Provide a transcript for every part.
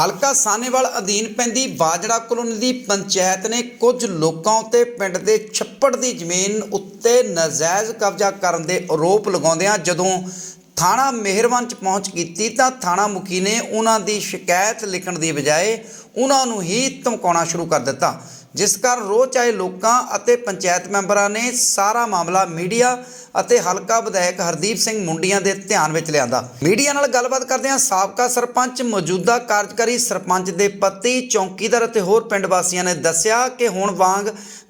ਹਲਕਾ ਸਾਨੇਵਾਲ ਅਧੀਨ ਪੈਂਦੀ ਬਾਜੜਾ ਕਲੋਨੀ ਦੀ ਪੰਚਾਇਤ ਨੇ ਕੁਝ ਲੋਕਾਂ ਉੱਤੇ ਪਿੰਡ ਦੇ ਛੱਪੜ ਦੀ ਜ਼ਮੀਨ ਉੱਤੇ ਨਜਾਇਜ਼ ਕਬਜ਼ਾ ਕਰਨ ਦੇ ਆਰੋਪ ਲਗਾਉਂਦਿਆਂ ਜਦੋਂ ਥਾਣਾ ਮਿਹਰਵਾਨ ਚ ਪਹੁੰਚ ਕੀਤੀ ਤਾਂ ਥਾਣਾ ਮੁਖੀ ਨੇ ਉਹਨਾਂ ਦੀ ਸ਼ਿਕਾਇਤ ਲਿਖਣ ਦੀ ਬਜਾਏ ਉਹਨਾਂ ਨੂੰ ਹੀ ਧਮਕਾਉਣਾ ਸ਼ੁਰੂ ਕਰ ਦਿੱਤਾ। ਜਿਸ ਕਾਰਨ ਰੋਹ ਆਏ ਲੋਕਾਂ ਅਤੇ ਪੰਚਾਇਤ ਮੈਂਬਰਾਂ ਨੇ ਸਾਰਾ ਮਾਮਲਾ ਮੀਡੀਆ ਅਤੇ ਹਲਕਾ ਵਿਧਾਇਕ ਹਰਦੀਪ ਸਿੰਘ ਮੁੰਡੀਆਂ ਦੇ ਧਿਆਨ ਵਿੱਚ ਲਿਆਂਦਾ। ਮੀਡੀਆ ਨਾਲ ਗੱਲਬਾਤ ਕਰਦਿਆਂ ਸਾਬਕਾ ਸਰਪੰਚ, ਮੌਜੂਦਾ ਕਾਰਜਕਾਰੀ ਸਰਪੰਚ ਦੇ ਪਤੀ, ਚੌਂਕੀਦਾਰ ਅਤੇ ਹੋਰ ਪਿੰਡ ਵਾਸੀਆਂ ਨੇ ਦੱਸਿਆ ਕਿ ਹੁਣ ਵਾਂਗ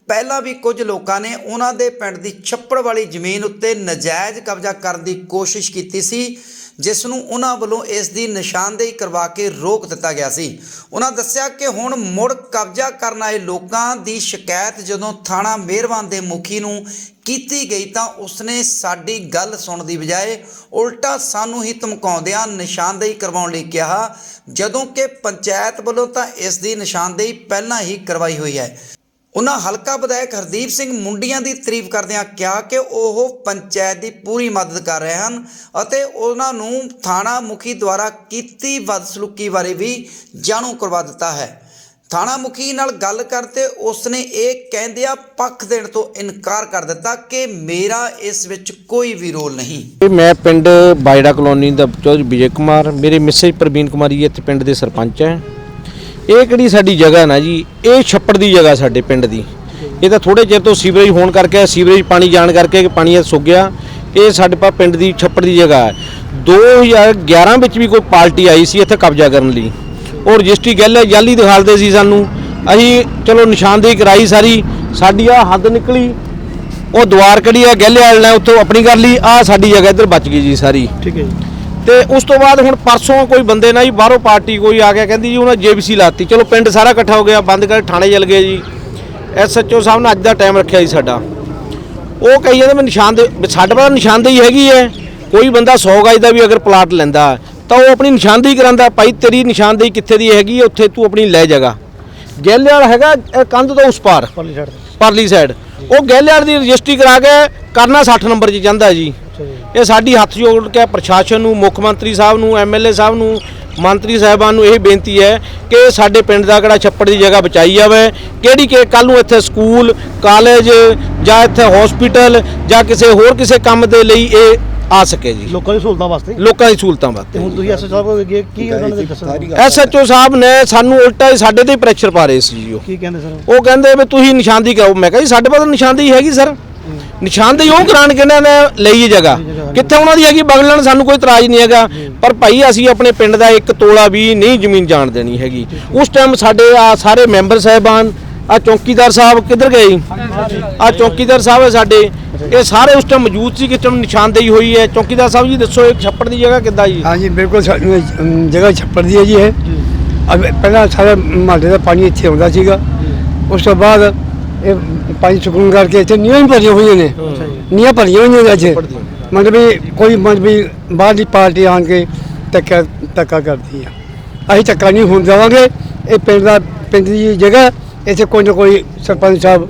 ਪਹਿਲਾਂ ਵੀ ਕੁਝ ਲੋਕਾਂ ਨੇ ਉਹਨਾਂ ਦੇ ਪਿੰਡ ਦੀ ਛੱਪੜ ਵਾਲੀ ਜ਼ਮੀਨ ਉੱਤੇ ਨਜਾਇਜ਼ ਕਬਜ਼ਾ ਕਰਨ ਦੀ ਕੋਸ਼ਿਸ਼ ਕੀਤੀ ਸੀ। ਜਿਸ ਨੂੰ ਉਹਨਾਂ ਵੱਲੋਂ ਇਸ ਦੀ ਨਿਸ਼ਾਨਦੇਹੀ ਕਰਵਾ ਕੇ ਰੋਕ ਦਿੱਤਾ ਗਿਆ ਸੀ। ਉਹਨਾਂ ਦੱਸਿਆ ਕਿ ਹੁਣ ਮੁੜ ਕਬਜ਼ਾ ਕਰਨ ਆਏ ਲੋਕਾਂ ਦੀ ਸ਼ਿਕਾਇਤ ਜਦੋਂ ਥਾਣਾ ਮਿਹਰਬਾਨ ਦੇ ਮੁਖੀ ਨੂੰ ਕੀਤੀ ਗਈ ਤਾਂ ਉਸਨੇ ਸਾਡੀ ਗੱਲ ਸੁਣਨ ਦੀ ਬਜਾਏ ਉਲਟਾ ਸਾਨੂੰ ਹੀ ਧਮਕਾਉਂਦਿਆਂ ਨਿਸ਼ਾਨਦੇਹੀ ਕਰਵਾਉਣ ਲਈ ਕਿਹਾ, ਜਦੋਂ ਕਿ ਪੰਚਾਇਤ ਵੱਲੋਂ ਤਾਂ ਇਸ ਦੀ ਨਿਸ਼ਾਨਦੇਹੀ ਪਹਿਲਾਂ ਹੀ ਕਰਵਾਈ ਹੋਈ ਹੈ। ਉਹਨਾਂ ਹਲਕਾ ਵਿਧਾਇਕ ਹਰਦੀਪ ਸਿੰਘ ਮੁੰਡੀਆਂ ਦੀ ਤਾਰੀਫ ਕਰਦਿਆਂ ਕਿਹਾ ਕਿ ਉਹ ਪੰਚਾਇਤ ਦੀ ਪੂਰੀ ਮਦਦ ਕਰ ਰਹੇ ਹਨ ਅਤੇ ਉਹਨਾਂ ਨੂੰ ਥਾਣਾ ਮੁਖੀ ਦੁਆਰਾ ਕੀਤੀ ਬਦਸਲੂਕੀ ਬਾਰੇ ਵੀ ਜਾਣੂ ਕਰਵਾ ਦਿੱਤਾ ਹੈ। ਥਾਣਾ ਮੁਖੀ ਨਾਲ ਗੱਲ ਕਰਤੇ ਉਸਨੇ ਇਹ ਕਹਿੰਦਿਆਂ ਪੱਖ ਦੇਣ ਤੋਂ ਇਨਕਾਰ ਕਰ ਦਿੱਤਾ ਕਿ ਮੇਰਾ ਇਸ ਵਿੱਚ ਕੋਈ ਵੀ ਰੋਲ ਨਹੀਂ। ਮੈਂ ਪਿੰਡ ਬਾਇੜਾ ਕਲੋਨੀ ਦਾ ਚੌਧਰੀ ਵਿਜੇ ਕੁਮਾਰ, ਮੇਰੇ ਮਿਸੇਜ ਪ੍ਰਵੀਨ ਕੁਮਾਰੀ ਇੱਥੇ ਪਿੰਡ ਦੇ ਸਰਪੰਚ ਹੈ। ਇਹ ਕਿਹੜੀ ਸਾਡੀ ਜਗ੍ਹਾ ਨਾ ਜੀ? ਇਹ ਛੱਪੜ ਦੀ ਜਗ੍ਹਾ ਸਾਡੇ ਪਿੰਡ ਦੀ। ਇਹ ਤਾਂ ਥੋੜੇ ਚਿਰ ਤੋਂ ਸੀਵਰੇਜ ਹੋਣ ਕਰਕੇ, ਸੀਵਰੇਜ ਪਾਣੀ ਜਾਣ ਕਰਕੇ ਕਿ ਪਾਣੀ ਇਹ ਸੁੱਕ ਗਿਆ। ਇਹ ਸਾਡੇ ਪਾ ਪਿੰਡ ਦੀ ਛੱਪੜ ਦੀ ਜਗ੍ਹਾ ਹੈ। 2011 ਵਿੱਚ ਵੀ ਕੋਈ ਪਾਰਟੀ ਆਈ ਸੀ ਇੱਥੇ ਕਬਜ਼ਾ ਕਰਨ ਲਈ। ਉਹ ਰਜਿਸਟਰੀ ਗੱਲ ਜਾਲੀ ਦਿਖਾਲਦੇ ਸੀ ਸਾਨੂੰ। ਅਸੀਂ ਚਲੋ ਨਿਸ਼ਾਨਦੇਹੀ ਕਰਾਈ ਸਾਰੀ, ਸਾਡੀ ਆ ਹੱਦ ਨਿਕਲੀ। ਉਹ ਦੁਆਰ ਕੜੀ ਆ ਗਹਿਲੇ ਵਾਲੇ ਨੇ ਉੱਥੋਂ ਆਪਣੀ ਕਰ ਲਈ ਆ ਸਾਡੀ ਜਗ੍ਹਾ ਇੱਧਰ ਬਚ ਗਈ ਜੀ ਸਾਰੀ। ਠੀਕ ਹੈ ਜੀ। ਤੇ ਉਸ ਤੋਂ ਬਾਅਦ ਹੁਣ ਪਰਸੋਂ ਕੋਈ ਬੰਦੇ ਨਾ ਜੀ ਬਾਹਰੋਂ ਪਾਰਟੀ ਕੋਈ ਆ ਗਿਆ ਕਹਿੰਦੀ ਜੀ ਉਹਨਾਂ ਜੇਬੀਸੀ ਲਾਤੀ। ਚਲੋ ਪਿੰਡ ਸਾਰਾ ਇਕੱਠਾ ਹੋ ਗਿਆ ਬੰਦ ਕਰ ਥਾਣੇ ਚਲ ਗਏ ਜੀ। ਐਸਐਚਓ ਸਾਹਿਬ ਨੇ ਅੱਜ ਦਾ ਟਾਈਮ ਰੱਖਿਆ ਜੀ ਸਾਡਾ। ਉਹ ਕਹੀ ਜਾਂਦੇ ਮੈਂ ਨਿਸ਼ਾਨਦੇ ਸਾਡੇ ਪਾਸ ਨਿਸ਼ਾਨਦੇਹੀ ਹੈਗੀ ਹੈ। ਕੋਈ ਬੰਦਾ 100 ਗਜ ਦਾ ਵੀ ਅਗਰ ਪਲਾਟ ਲੈਂਦਾ ਤਾਂ ਉਹ ਆਪਣੀ ਨਿਸ਼ਾਨਦੇਹੀ ਕਰਾਂਦਾ ਭਾਈ ਤੇਰੀ ਨਿਸ਼ਾਨਦੇਹੀ ਕਿੱਥੇ ਦੀ ਹੈਗੀ ਹੈ? ਉੱਥੇ ਤੂੰ ਆਪਣੀ ਲੈ ਜਗਾ। ਵਾਲਾ ਹੈਗਾ ਕੰਧ ਤੋਂ ਉਸ ਪਾਰ। ਪਰਲੀ ਸਾਈਡ ਤੇ। ਪਰਲੀ ਸਾਈਡ ਉਹ ਵਾਲੇ ਦੀ ਰਜਿਸਟਰੀ ਕਰਾ ਕੇ ਕਰਨਾ 60 ਨੰਬਰ 'ਚ ਜਾਂਦਾ ਜੀ। ਇਹ ਸਾਡੀ ਹੱਥ ਜੋੜ ਕੇ ਪ੍ਰਸ਼ਾਸਨ ਨੂੰ ਮੁੱਖ ਮੰਤਰੀ ਸਾਹਿਬ ਨੂੰ ਐਮਐਲਏ ਸਾਹਿਬ ਨੂੰ ਮੰਤਰੀ ਸਾਹਿਬਾਨ ਨੂੰ ਇਹ ਬੇਨਤੀ ਹੈ ਕਿ ਸਾਡੇ ਪਿੰਡ ਦਾ ਕਿਹੜਾ ਛੱਪੜ ਦੀ ਜਗ੍ਹਾ ਬਚਾਈ ਜਾਵੇ। ਕਿਹੜੀ ਕਿ ਕੱਲ ਨੂੰ ਇੱਥੇ ਸਕੂਲ ਕਾਲਜ ਜਾਂ ਇੱਥੇ ਹਸਪੀਟਲ ਜਾਂ ਕਿਸੇ ਹੋਰ ਕਿਸੇ ਕੰਮ ਦੇ ਲਈ ਇਹ ਆ ਸਕੇ ਜੀ। ਲੋਕਾਂ ਦੀ ਸਹੂਲਤਾਂ ਵਾਸਤੇ? ਲੋਕਾਂ ਦੀ ਸਹੂਲਤਾਂ ਵਾਸਤੇ। ਹੁਣ ਤੁਸੀਂ ਐਸਐਸ ਸਾਹਿਬ ਕੋਲ ਗਏ ਕੀ ਉਹਨਾਂ ਨੇ ਦੱਸਿਆ ਐਸਐਚਓ ਸਾਹਿਬ ਨੇ ਸਾਨੂੰ ਉਲਟਾ ਹੀ ਸਾਡੇ ਤੇ ਹੀ ਪ੍ਰੈਸ਼ਰ ਪਾ ਰਹੇ ਸੀ ਜੀ ਉਹ। ਕੀ ਕਹਿੰਦੇ ਸਰ? ਉਹ ਕਹਿੰਦੇ ਵੀ ਤੁਸੀਂ ਨਿਸ਼ਾਨਦੇਹੀ ਕਰਾਓ ਮੈਂ ਕਿਹਾ ਜੀ ਸਾਡੇ ਪਾਸ ਤਾਂ ਨਿਸ਼ਾਨਦੇਹੀ ਹੈਗੀ ਸਰ। ਨਿਸ਼ਾਨਦੇਹੀ ਉਹ ਕਰਾਣ ਕਿਹਨਾਂ ਨੇ ਲਈ ਇਹ ਜਗ੍ਹਾ? ਕਿੱਥੇ ਉਹਨਾਂ ਦੀ ਹੈਗੀ ਬਗਲਣ? ਸਾਨੂੰ ਕੋਈ ਇਤਰਾਜ਼ ਨਹੀਂ ਹੈਗਾ। ਪਰ ਭਾਈ ਅਸੀਂ ਆਪਣੇ ਪਿੰਡ ਦਾ ਇੱਕ ਤੋਲਾ ਵੀ ਨਹੀਂ ਜ਼ਮੀਨ ਜਾਣ ਦੇਣੀ ਹੈਗੀ। ਉਸ ਟਾਈਮ ਸਾਡੇ ਆ ਸਾਰੇ ਮੈਂਬਰ ਸਾਹਿਬਾਨ ਆ ਚੌਕੀਦਾਰ ਸਾਹਿਬ ਕਿੱਧਰ ਗਏ ਆ ਚੌਕੀਦਾਰ ਸਾਹਿਬ ਹੈ ਸਾਡੇ। ਇਹ ਸਾਰੇ ਉਸ ਟਾਈਮ ਮੌਜੂਦ ਸੀ ਕਿ ਟਾਈਮ ਨਿਸ਼ਾਨਦੇਹੀ ਹੋਈ ਹੈ। ਚੌਕੀਦਾਰ ਸਾਹਿਬ ਜੀ ਦੱਸੋ ਇਹ ਛੱਪੜ ਦੀ ਜਗ੍ਹਾ ਕਿੱਦਾਂ ਜੀ? ਹਾਂਜੀ ਬਿਲਕੁਲ ਜਗ੍ਹਾ ਛੱਪੜ ਦੀ ਹੈ ਜੀ ਇਹ। ਪਹਿਲਾਂ ਸਾਰੇ ਮਹੱਲੇ ਦਾ ਪਾਣੀ ਇੱਥੇ ਆਉਂਦਾ ਸੀਗਾ। ਉਸ ਤੋਂ ਬਾਅਦ ਇਹ ਪਾਣੀ ਸੁੱਕਣ ਕਰਕੇ ਇੱਥੇ ਨੀਹਾਂ ਵੀ ਭਰੀਆਂ ਹੋਈਆਂ ਨੇ। ਨੀਹਾਂ ਭਰੀਆਂ ਹੋਈਆਂ ਨੇ ਇੱਥੇ। ਮਤਲਬ ਵੀ ਕੋਈ ਮਤਲਬ ਵੀ ਬਾਹਰਲੀ ਪਾਰਟੀ ਆਣ ਕੇ ਧੱਕਾ ਧੱਕਾ ਕਰਦੀ ਆ। ਅਸੀਂ ਧੱਕਾ ਨਹੀਂ ਹੋਣ ਦੇਵਾਂਗੇ। ਇਹ ਪਿੰਡ ਦਾ ਪਿੰਡ ਦੀ ਜਗ੍ਹਾ ਇੱਥੇ ਕੋਈ ਨਾ ਕੋਈ ਸਰਪੰਚ ਸਾਹਿਬ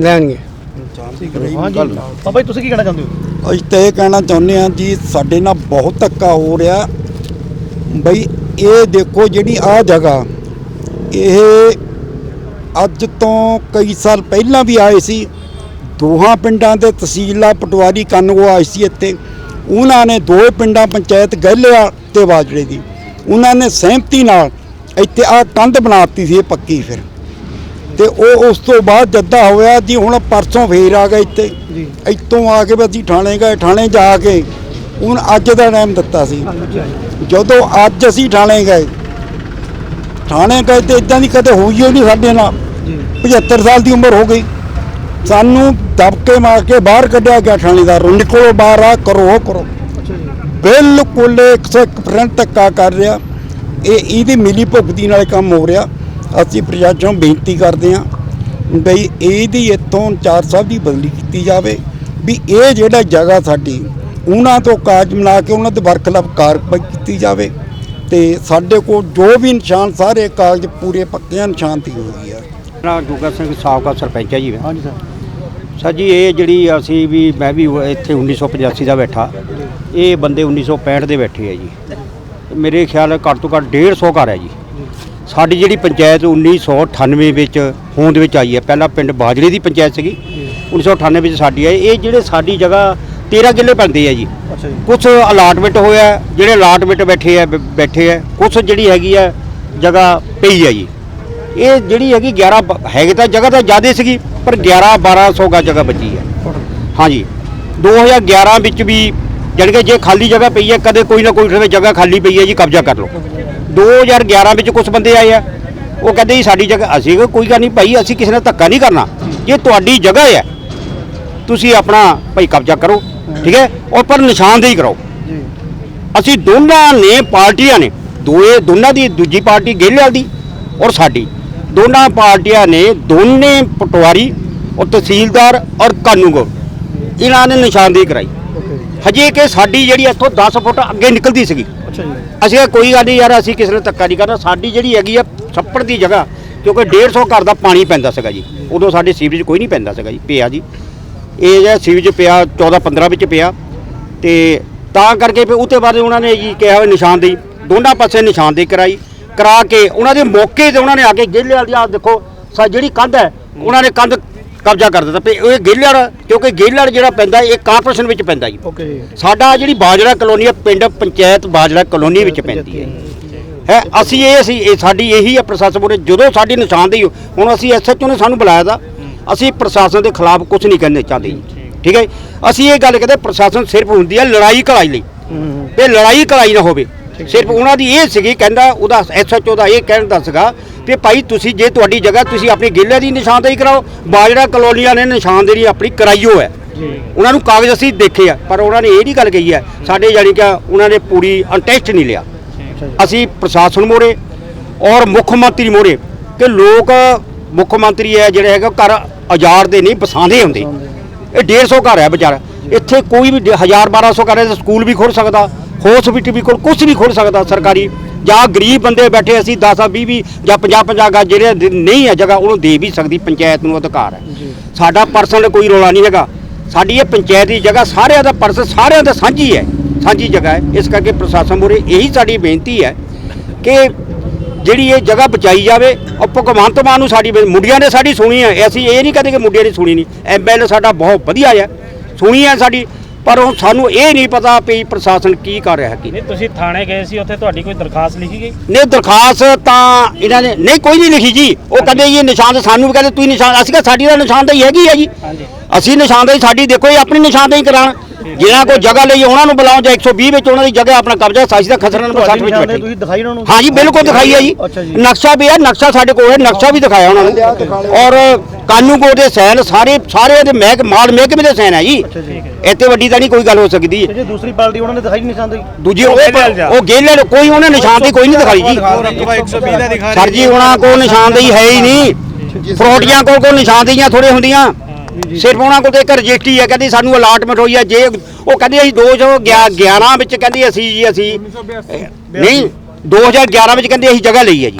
ਲੈਣਗੇ। ਹਾਂ ਜੀ। ਬਾਬਾ ਜੀ ਤੁਸੀਂ ਕੀ ਕਹਿਣਾ ਚਾਹੁੰਦੇ ਹੋ? ਅਸੀਂ ਤਾਂ ਇਹ ਕਹਿਣਾ ਚਾਹੁੰਦੇ ਹਾਂ ਜੀ ਸਾਡੇ ਨਾਲ ਬਹੁਤ ਧੱਕਾ ਹੋ ਰਿਹਾ। ਬਈ ਇਹ ਦੇਖੋ ਜਿਹੜੀ ਆ ਜਗ੍ਹਾ ਇਹ ਅੱਜ ਤੋਂ ਕਈ ਸਾਲ ਪਹਿਲਾਂ ਵੀ ਆਏ ਸੀ। ਦੋਹਾਂ ਪਿੰਡਾਂ ਦੇ ਤਹਿਸੀਲਾਂ ਪਟਵਾਰੀ ਕੰਨਗੋ ਆਏ ਸੀ ਇੱਥੇ। ਉਹਨਾਂ ਨੇ ਦੋਵੇਂ ਪਿੰਡਾਂ ਪੰਚਾਇਤ ਗਹਿਲਿਆ ਤੇ ਬਾਜੜੇ ਦੀ। ਉਹਨਾਂ ਨੇ ਸਹਿਮਤੀ ਨਾਲ ਇੱਥੇ ਆ ਕੰਧ ਬਣਾਤੀ ਸੀ ਇਹ ਪੱਕੀ ਫਿਰ। ਤੇ ਉਹ ਉਸ ਤੋਂ ਬਾਅਦ ਜੱਦਾ ਹੋਇਆ ਜੀ ਹੁਣ ਪਰਸੋਂ ਫੇਰ ਆ ਗਏ ਇੱਥੇ। ਜੀ। ਇੱਥੋਂ ਆ ਕੇ ਅਸੀਂ ਥਾਣੇ ਗਏ ਥਾਣੇ ਜਾ ਕੇ ਹੁਣ ਅੱਜ ਦਾ ਟਾਈਮ ਦਿੱਤਾ ਸੀ। ਜਦੋਂ ਅੱਜ ਅਸੀਂ ਥਾਣੇ ਗਏ ਥਾਣੇ ਗਏ ਤੇ ਇਦਾਂ ਦੀ ਕਦੇ ਹੋਈ ਓ ਨਹੀਂ ਸਾਡੇ ਨਾਲ। 75 ਸਾਲ ਦੀ ਉਮਰ ਹੋ ਗਈ। ਸਾਨੂੰ ਦਬਕੇ ਮਾਰ ਕੇ ਬਾਹਰ ਕੱਢਿਆ ਗਿਆ ਥਾਣੇਦਾਰ ਨੂੰ। ਨਿਕਲੋ ਬਾਹਰ ਆ ਕਰੋ ਉਹ ਕਰੋ। ਬਿਲਕੁਲ 101% ਧੱਕਾ ਕਰ ਰਿਹਾ। ਇਹ ਇਹਦੀ ਮਿਲੀ ਭੁਗਤੀ ਨਾਲ ਕੰਮ ਹੋ ਰਿਹਾ। ਅਸੀਂ ਪ੍ਰਸ਼ਾਸਨ ਨੂੰ ਬੇਨਤੀ ਕਰਦੇ ਹਾਂ ਬਈ ਇਹਦੀ ਇੱਥੋਂ ਚਾਰ ਸਾਹਿਬ ਦੀ ਬਦਲੀ ਕੀਤੀ ਜਾਵੇ ਵੀ ਇਹ ਜਿਹੜਾ ਜਗ੍ਹਾ ਸਾਡੀ ਉਹਨਾਂ ਤੋਂ ਕਾਜ ਬਣਾ ਕੇ ਉਹਨਾਂ ਦੇ ਵਰਖਲਾਫ ਕਾਰਵਾਈ ਕੀਤੀ ਜਾਵੇ ਤੇ ਸਾਡੇ ਕੋਲ ਜੋ ਵੀ ਨਿਸ਼ਾਨ ਸਾਰੇ ਕਾਗਜ਼ ਪੂਰੇ ਪੱਕੇ ਨਿਸ਼ਾਨ ਤੇ ਹੋਈ ਆ। ਮੇਰਾ ਗੁਰਗਾ ਸਿੰਘ ਸਾਬਕਾ ਸਰਪੰਚ ਹੈ ਜੀ ਮੈਂ। ਹਾਂ ਜੀ ਸਰ। ਸਰ ਜੀ ਇਹ ਜਿਹੜੀ ਅਸੀਂ ਵੀ ਮੈਂ ਵੀ ਇੱਥੇ 1985 ਦਾ ਬੈਠਾ। ਇਹ ਬੰਦੇ 1965 ਦੇ ਬੈਠੇ ਆ ਜੀ। ਮੇਰੇ ਖਿਆਲ ਘੱਟ ਤੋਂ ਘੱਟ 150 ਘਰ ਹੈ ਜੀ। ਸਾਡੀ ਜਿਹੜੀ ਪੰਚਾਇਤ 1998 ਵਿੱਚ ਹੋਂਦ ਵਿੱਚ ਆਈ ਹੈ। ਪਹਿਲਾਂ ਪਿੰਡ ਬਾਜਰੇ ਦੀ ਪੰਚਾਇਤ ਸੀਗੀ। 1998 ਵਿੱਚ ਸਾਡੀ ਹੈ ਇਹ ਜਿਹੜੇ ਸਾਡੀ ਜਗ੍ਹਾ 13 ਕਿੱਲੇ ਪੈਂਦੇ ਆ ਜੀ। ਅੱਛਾ ਜੀ। ਕੁਝ ਅਲਾਟਮੈਂਟ ਹੋਇਆ। ਹੈ, ਜਿਹੜੇ ਅਲਾਟਮੈਂਟ ਬੈਠੇ ਆ ਬੈਠੇ ਆ ਕੁਝ ਜਿਹੜੀ ਹੈਗੀ ਆ ਜਗ੍ਹਾ ਪਈ ਹੈ ਜੀ। ਇਹ ਜਿਹੜੀ ਹੈਗੀ 11 ਬ- ਹੈਗੇ ਤਾਂ ਜਗ੍ਹਾ ਤਾਂ ਜ਼ਿਆਦਾ ਸੀਗੀ, ਪਰ 11 1200 ਗਾ ਜਗ੍ਹਾ ਬਚੀ ਹੈ। ਹਾਂਜੀ। 2011 ਵਿੱਚ ਵੀ ਜਾਣੀ ਕਿ ਜੇ ਖਾਲੀ ਜਗ੍ਹਾ ਪਈ ਹੈ, ਕਦੇ ਕੋਈ ਨਾ ਕੋਈ ਥਾਂ ਜਗ੍ਹਾ ਖਾਲੀ ਪਈ ਹੈ ਜੀ, ਕਬਜ਼ਾ ਕਰ ਲਓ। 2011 ਵਿੱਚ ਕੁਝ ਬੰਦੇ ਆਏ ਆ, ਉਹ ਕਹਿੰਦੇ ਜੀ ਸਾਡੀ ਜਗ੍ਹਾ, ਅਸੀਂ ਕਿਹਾ ਕੋਈ ਗੱਲ ਨਹੀਂ ਭਾਈ, ਅਸੀਂ ਕਿਸੇ ਨਾਲ ਧੱਕਾ ਨਹੀਂ ਕਰਨਾ। ਜੇ ਤੁਹਾਡੀ ਜਗ੍ਹਾ ਹੈ, ਤੁਸੀਂ ਆਪਣਾ ਭਾਈ ਕਬਜ਼ਾ ਕਰੋ, ਠੀਕ ਹੈ? ਔਰ ਪਰ ਨਿਸ਼ਾਨਦੇਹੀ ਕਰਾਓ ਅਸੀਂ ਦੋਨਾਂ ਨੇ ਪਾਰਟੀਆਂ ਨੇ, ਦੋਏ, ਦੋਨਾਂ ਦੀ ਦੂਜੀ ਪਾਰਟੀ ਗੇਲਿਆਂ ਦੀ ਔਰ ਸਾਡੀ। ਦੋਨਾਂ ਪਾਰਟੀਆਂ ਨੇ ਦੋਨੇ ਪਟਵਾਰੀ ਔਰ ਤਹਿਸੀਲਦਾਰ ਔਰ ਕਾਨੂੰਗੋ ਇਹਨਾਂ ਨੇ ਨਿਸ਼ਾਨਦੇਹੀ ਕਰਾਈ। ਹਜੇ ਕਿ ਸਾਡੀ ਜਿਹੜੀ ਇੱਥੋਂ 10 ਫੁੱਟ ਅੱਗੇ ਨਿਕਲਦੀ ਸੀਗੀ। ਅਸੀਂ ਕੋਈ ਗੱਲ ਨਹੀਂ ਯਾਰ ਅਸੀਂ ਕਿਸੇ ਨਾਲ ਧੱਕਾ ਨਹੀਂ ਕਰਨਾ। ਸਾਡੀ ਜਿਹੜੀ ਹੈਗੀ ਆ ਛੱਪੜ ਦੀ ਜਗ੍ਹਾ ਕਿਉਂਕਿ 150 ਘਰ ਦਾ ਪਾਣੀ ਪੈਂਦਾ ਸੀਗਾ ਜੀ। ਉਦੋਂ ਸਾਡੇ ਸੀਵਰੇਜ ਕੋਈ ਨਹੀਂ ਪੈਂਦਾ ਸੀਗਾ ਜੀ ਪਿਆ ਜੀ। ਇਹ ਜਿਹੜਾ ਸੀਵਰੇਜ ਪਿਆ 14 15 ਵਿੱਚ ਪਿਆ। ਤੇ ਤਾਂ ਕਰਕੇ ਫਿਰ ਉਹਤੇ ਬਾਅਦ ਉਹਨਾਂ ਨੇ ਜੀ ਕਿਹਾ ਨਿਸ਼ਾਨਦੇਹੀ। ਦੋਨਾਂ ਪਾਸੇ ਨਿਸ਼ਾਨਦੇਹੀ ਕਰਾਈ। ਕਰਾ ਕੇ ਉਹਨਾਂ ਦੇ ਮੌਕੇ ਤੇ ਉਹਨਾਂ ਨੇ ਆ ਕੇ ਗੇਲੇ ਵਾਲੀ ਆ ਦੇਖੋ ਸਾ ਜਿਹੜੀ ਕੰਧ ਹੈ ਉਹਨਾਂ ਨੇ ਕੰਧ ਕਬਜ਼ਾ ਕਰ ਦਿੱਤਾ। ਤੇ ਇਹ ਗੇਲੇ ਵਾਲਾ ਕਿਉਂਕਿ ਗੇਲੇ ਵਾਲਾ ਜਿਹੜਾ ਪੈਂਦਾ ਇਹ ਕਾਰਪੋਰੇਸ਼ਨ ਵਿੱਚ ਪੈਂਦਾ ਜੀ। ਓਕੇ। ਸਾਡਾ ਜਿਹੜੀ ਬਾਜਰਾ ਕਲੋਨੀ ਹੈ ਪਿੰਡ ਪੰਚਾਇਤ ਬਾਜਰਾ ਕਲੋਨੀ ਵਿੱਚ ਪੈਂਦੀ ਹੈ ਹੈ ਅਸੀਂ ਇਹ ਅਸੀਂ ਇਹ ਸਾਡੀ ਇਹੀ ਹੈ ਪ੍ਰਸ਼ਾਸਨ ਮੋਰੇ ਜਦੋਂ ਸਾਡੀ ਨਿਸ਼ਾਨਦੇਹੀ ਹੁਣ ਅਸੀਂ ਐਸਐਚਓ ਨੇ ਸਾਨੂੰ ਬੁਲਾਇਆ ਦਾ ਅਸੀਂ ਪ੍ਰਸ਼ਾਸਨ ਦੇ ਖਿਲਾਫ ਕੁਝ ਨਹੀਂ ਕਰਨੇ ਚਾਹੁੰਦੇ ਠੀਕ ਹੈ? ਅਸੀਂ ਇਹ ਗੱਲ ਕਹਿੰਦੇ ਪ੍ਰਸ਼ਾਸਨ ਸਿਰਫ ਹੁੰਦੀ ਹੈ ਲੜਾਈ ਕਲਾਈ ਲਈ। ਹੂੰ। ਤੇ ਲੜਾਈ ਕਲਾਈ ਨਾ ਹੋਵੇ। ਸਿਰਫ ਉਹਨਾਂ ਦੀ ਇਹ ਸੀਗੀ ਕਹਿੰਦਾ ਉਹਦਾ ਐਸਐਚਓ ਦਾ ਇਹ ਕਹਿਣ ਦਾ ਸੀਗਾ ਕਿ ਭਾਈ ਤੁਸੀਂ ਜੇ ਤੁਹਾਡੀ ਜਗ੍ਹਾ ਤੁਸੀਂ ਆਪਣੀ ਗਿੱਲੇ ਦੀ ਨਿਸ਼ਾਨਦੇਹੀ ਕਰਾਓ ਬਾਜਰਾ ਕਲੋਨੀਆਂ ਨੇ ਨਿਸ਼ਾਨਦੇਹੀ ਆਪਣੀ ਕਰਾਈਓ ਹੈ। ਉਹਨਾਂ ਨੂੰ ਕਾਗਜ਼ ਅਸੀਂ ਦੇਖੇ ਆ ਪਰ ਉਹਨਾਂ ਨੇ ਇਹ ਨਹੀਂ ਗੱਲ ਕਹੀ ਹੈ ਸਾਡੇ ਜਾਣੀ ਕਿ ਉਹਨਾਂ ਨੇ ਪੂਰੀ ਅਨਟੈਸਟ ਨਹੀਂ ਲਿਆ। ਅਸੀਂ ਪ੍ਰਸ਼ਾਸਨ ਮੋਰੇ ਔਰ ਮੁੱਖ ਮੰਤਰੀ ਮੋਰੇ ਕਿ ਲੋਕ ਮੁੱਖ ਮੰਤਰੀ ਹੈ ਜਿਹੜੇ ਹੈਗੇ ਘਰ ਉਜਾੜ ਦੇ ਨਹੀਂ ਬਸਾਉਂਦੇ ਹੁੰਦੇ। ਇਹ 150 ਘਰ ਹੈ ਵਿਚਾਰਾ। ਇੱਥੇ ਕੋਈ ਵੀ 1000 1200 ਘਰ ਹੈ ਸਕੂਲ ਵੀ ਖੋਲ ਸਕਦਾ। ਹਸਪੀਟਲ ਵੀ ਕੋਲ ਕੁਝ ਵੀ ਖੋਲ ਸਕਦਾ ਸਰਕਾਰੀ ਜਾਂ ਗਰੀਬ ਬੰਦੇ ਬੈਠੇ ਅਸੀਂ 10 20 20 ਜਾਂ 50 50 ਗਾ ਜਿਹੜੇ ਨਹੀਂ ਹੈ ਜਗ੍ਹਾ ਉਹਨੂੰ ਦੇ ਵੀ ਸਕਦੀ ਪੰਚਾਇਤ ਨੂੰ ਅਧਿਕਾਰ ਹੈ। ਸਾਡਾ ਪਰਸਨਲ ਕੋਈ ਰੋਲਾ ਨਹੀਂ ਹੈਗਾ। ਸਾਡੀ ਇਹ ਪੰਚਾਇਤ ਦੀ ਜਗ੍ਹਾ ਸਾਰਿਆਂ ਦਾ ਪਰਸ ਸਾਰਿਆਂ ਦਾ ਸਾਂਝੀ ਹੈ ਸਾਂਝੀ ਜਗ੍ਹਾ ਹੈ। ਇਸ ਕਰਕੇ ਪ੍ਰਸ਼ਾਸਨ ਮੂਹਰੇ ਇਹੀ ਸਾਡੀ ਬੇਨਤੀ ਹੈ ਕਿ ਜਿਹੜੀ ਇਹ ਜਗ੍ਹਾ ਬਚਾਈ ਜਾਵੇ ਔਰ ਭਗਵੰਤ ਮਾਨ ਨੂੰ ਸਾਡੀ ਮੁੰਡਿਆਂ ਨੇ ਸਾਡੀ ਸੁਣੀ ਹੈ ਅਸੀਂ ਇਹ ਨਹੀਂ ਕਹਿੰਦੇ ਕਿ ਮੁੰਡਿਆਂ ਨੇ। ਸੁਣੀ ਨਹੀਂ ਐਮਐਲਏ ਸਾਡਾ ਬਹੁਤ ਵਧੀਆ ਹੈ ਸੁਣੀ ਹੈ ਸਾਡੀ। ਪਰ ਹੁਣ ਸਾਨੂੰ ਇਹ ਨਹੀਂ ਪਤਾ ਵੀ ਪ੍ਰਸ਼ਾਸਨ ਕੀ ਕਰ ਰਿਹਾ ਕੀ ਨਹੀਂ ਤੁਸੀਂ ਥਾਣੇ ਗਏ ਸੀ ਉੱਥੇ ਤੁਹਾਡੀ ਕੋਈ ਦਰਖਾਸਤ ਲਿਖੀ ਗਈ? ਨੇ ਦਰਖਾਸਤ ਤਾਂ ਇਹਨਾਂ ਨੇ ਨਹੀਂ ਕੋਈ ਨਹੀਂ ਲਿਖੀ ਜੀ। ਉਹ ਕਹਿੰਦੇ ਇਹ ਨਿਸ਼ਾਨ ਸਾਨੂੰ ਵੀ ਕਹਿੰਦੇ ਤੁਸੀਂ ਨਿਸ਼ਾਨ ਅਸੀਂ ਕਿਹਾ ਸਾਡੀ ਤਾਂ ਨਿਸ਼ਾਨਦੇਹੀ ਹੈਗੀ ਹੈ ਜੀ। ਹਾਂਜੀ। ਅਸੀਂ ਨਿਸ਼ਾਨਦੇਹੀ ਸਾਡੀ ਦੇਖੋ ਇਹ ਆਪਣੀ ਨਿਸ਼ਾਨਦੇਹੀ ਕਰਾਣ ਜਿਹਨਾਂ ਕੋਈ ਜਗ੍ਹਾ ਲਈ ਉਹਨਾਂ ਨੂੰ ਬੁਲਾਓ ਜਾਂ 120 ਵਿੱਚ ਉਹਨਾਂ ਦੀ ਜਗ੍ਹਾ ਆਪਣਾ ਕਬਜ਼ਾ ਸਾਜੀ ਦਾ ਖਸਰਾ ਨੰਬਰ 60 ਵਿੱਚ ਬੈਠੇ। ਤੁਸੀਂ ਦਿਖਾਈ ਉਹਨਾਂ ਨੂੰ? ਹਾਂ ਜੀ। ਬਿਲਕੁਲ ਦਿਖਾਈ ਹੈ ਜੀ। ਨਕਸ਼ਾ ਵੀ ਹੈ ਨਕਸ਼ਾ ਸਾਡੇ ਕੋਲ ਹੈ ਨਕਸ਼ਾ ਵੀ ਦਿਖਾਇਆ ਉਹਨਾਂ ਨੂੰ। ਔਰ ਕਾਨੂੰਗੋ ਦੇ ਸੈਨ ਸਾਰੇ ਸਾਰੇ ਦੇ ਮਹਿਕ ਮਾਲ ਮਹਿਕਮੇ ਦੇ ਸੈਨ ਹੈ ਜੀ। ਇੱਥੇ ਵੱਡੀ ਤਾਂ ਨਹੀਂ ਕੋਈ ਗੱਲ ਹੋ ਸਕਦੀ। ਜੇ ਦੂਸਰੀ ਪਾਰਟੀ ਉਹਨਾਂ ਨੇ ਦਿਖਾਈ ਨਹੀਂ ਨਿਸ਼ਾਨਦੇਹੀ ਦੂਜੀ ਉਹ ਉਹ ਗੇਲੇ ਕੋਈ ਉਹਨੇ ਨਿਸ਼ਾਨਦੇਹੀ ਕੋਈ ਨਹੀਂ ਦਿਖਾਈ ਜੀ। ਸਰ ਜੀ ਉਹਨਾਂ ਕੋਲ ਨਿਸ਼ਾਨਦੇਹੀ ਹੈ ਹੀ ਨਹੀਂ। ਫਰੋਟੀਆਂ ਕੋਲ ਕੋਈ ਨਿਸ਼ਾਨਦੇਹੀਆਂ ਥੋੜੇ ਹੁੰਦੀਆਂ। ਸਿਰਫ ਉਹਨਾਂ ਕੋਲ ਤਾਂ ਇੱਕ ਰਜਿਸਟਰੀ ਹੈ ਕਹਿੰਦੀ ਸਾਨੂੰ ਅਲਾਟਮੈਂਟ ਹੋਈ ਹੈ ਜੇ ਉਹ ਕਹਿੰਦੇ ਅਸੀਂ 2011 ਵਿੱਚ ਕਹਿੰਦੇ ਅਸੀਂ ਜੀ ਅਸੀਂ ਨਹੀਂ 2011 ਵਿੱਚ ਕਹਿੰਦੇ ਅਸੀਂ ਜਗ੍ਹਾ ਲਈ ਹੈ ਜੀ।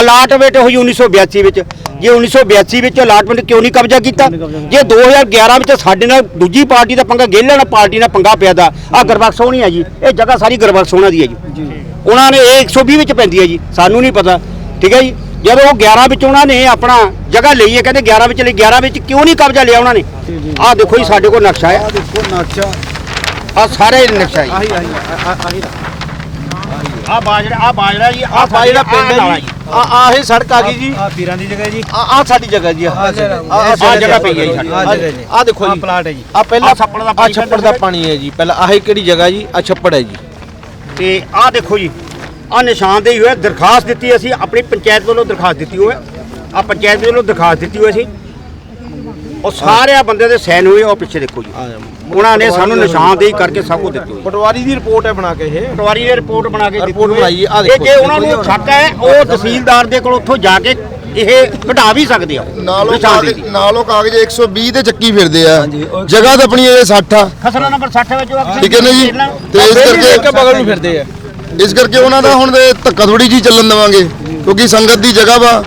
ਅਲਾਟਮੈਂਟ ਹੋਈ 1982 ਵਿੱਚ। ਜੇ 1982 ਵਿੱਚ ਅਲਾਟਮੈਂਟ ਕਿਉਂ ਨਹੀਂ ਕਬਜ਼ਾ ਕੀਤਾ? ਜੇ 2011 ਵਿੱਚ ਸਾਡੇ ਨਾਲ ਦੂਜੀ ਪਾਰਟੀ ਦਾ ਪੰਗਾ ਗੇਲੇ ਨਾਲ ਪਾਰਟੀ ਨਾਲ ਪੰਗਾ ਪਿਆ ਦਾ ਆ ਗੁਰਬਖਸ਼ ਸੋਹਣੀ ਹੈ ਜੀ। ਇਹ ਜਗ੍ਹਾ ਸਾਰੀ ਗੁਰਬਖਸ਼ ਸੋਹਣਾ ਦੀ ਹੈ ਜੀ। ਜੀ। ਉਹਨਾਂ ਨੇ ਇਹ 120 ਵਿੱਚ ਪੈਂਦੀ ਹੈ ਜੀ। ਸਾਨੂੰ ਨਹੀਂ ਪਤਾ। ਠੀਕ ਹੈ ਜੀ? ਜਦੋਂ ਉਹ 11 ਵਿੱਚ ਉਹਨਾਂ ਨੇ ਆਪਣਾ ਜਗ੍ਹਾ ਲਈ ਹੈ ਕਹਿੰਦੇ 11 ਵਿੱਚ ਲਈ 11 ਵਿੱਚ ਕਿਉਂ ਨਹੀਂ ਕਬਜ਼ਾ ਲਿਆ ਉਹਨਾਂ ਨੇ। ਆਹ ਦੇਖੋ ਜੀ ਸਾਡੇ ਕੋਲ ਨਕਸ਼ਾ ਹੈ। ਆ ਦੇਖੋ ਨਕਸ਼ਾ। ਆਹ ਸਾਰੇ ਨਕਸ਼ਾ ਜੀ। ਆਹੀ ਆਹੀ ਆਹੀ ਆਹ ਬਾਜਰਾ ਆਹ ਬਾਜਰਾ ਜੀ ਆ ਬਾਜਰਾ ਪਿੰਡ ਹੈ ਜੀ। ਆ ਆ ਇਹ ਸੜਕ ਆ ਗਈ ਜੀ। ਆ ਵੀਰਾਂ ਦੀ ਜਗ੍ਹਾ ਜੀ। ਆ ਆ ਸਾਡੀ ਜਗ੍ਹਾ ਜੀ ਆ ਆਹ ਜਗ੍ਹਾ ਪਈ ਹੈ ਜੀ ਸਾਡੀ। ਆ ਦੇਖੋ ਆ ਜੀ। ਪਲਾਟ ਹੈ ਜੀ। ਆ ਪਹਿਲਾਂ ਆਹ ਛੱਪੜ ਦਾ ਆ ਪਾਣੀ ਛੱਪੜ ਦਾ ਪਾਣੀ ਹੈ ਜੀ। ਪਹਿਲਾਂ ਆਹ ਕਿਹੜੀ ਜਗ੍ਹਾ ਜੀ? ਆ ਛੱਪੜ ਹੈ ਜੀ। ਤੇ ਆਹ ਦੇਖੋ ਜੀ ਆਹ ਨਿਸ਼ਾਨਦੇਹੀ ਹੋਇਆ ਦਰਖਾਸਤ ਦਿੱਤੀ ਅਸੀਂ ਆਪਣੀ ਪੰਚਾਇਤ ਵੱਲੋਂ ਦਰਖਾਸਤ ਦਿੱਤੀ ਹੋਇਆ ਆ ਪੰਚਾਇਤ ਵੱਲੋਂ ਦਰਖਾਸਤ ਦਿੱਤੀ ਹੋਈ ਸੀ ਉਹ ਸਾਰਿਆਂ ਬੰਦੇ ਦੇ ਸਾਈਨ ਹੋਏ ਉਹ ਪਿੱਛੇ ਦੇਖੋ ਜੀ। ਆ ਉਹਨਾਂ ਨੇ ਸਾਨੂੰ ਨਿਸ਼ਾਨਦੇਹੀ ਕਰਕੇ ਸਭ ਕੁਝ ਦਿੱਤੀ ਪਟਵਾਰੀ ਦੀ ਰਿਪੋਰਟ ਹੈ ਬਣਾ ਕੇ ਇਹ। ਪਟਵਾਰੀ ਨੇ ਰਿਪੋਰਟ ਬਣਾ ਕੇ ਦਿੱਤੀ ਰਿਪੋਰਟ ਹੋਈ ਬਣਾਈ ਹੈ, ਇਹ ਜੇ ਉਹਨਾਂ ਨੂੰ। ਸ਼ੱਕ ਹੈ ਉਹ ਤਹਿਸੀਲਦਾਰ ਦੇ ਕੋਲ ਉੱਥੋਂ ਜਾ ਕੇ ਇਹ ਕਢਾ ਵੀ ਸਕਦੇ ਆ। ਨਾਲੋਂ। ਕਾਗਜ਼ ਨਾਲੋਂ ਕਾਗਜ਼ 120 ਤੇ ਚੱਕੀ ਫਿਰਦੇ ਆ। ਜਗ੍ਹਾ ਤਾਂ ਆਪਣੀ ਇਹ 60 ਆ। ਖਸਰਾ ਨੰਬਰ 60 ਵਿੱਚ ਉਹ ਠੀਕ ਹੈ ਨਾ ਜੀ? ਤੇ ਇਸ ਕਰਕੇ ਬਗਲ ਨੂੰ ਫਿਰਦੇ ਆ। ਇਸ ਕਰਕੇ ਉਹਨਾਂ ਦਾ ਹੁਣ ਧੱਕਾ ਥੋੜੀ ਜੀ ਚੱਲਣ ਦੇਵਾਂਗੇ, ਕਿਉਂਕਿ ਸੰਗਤ ਦੀ ਜਗ੍ਹਾ ਵਾ।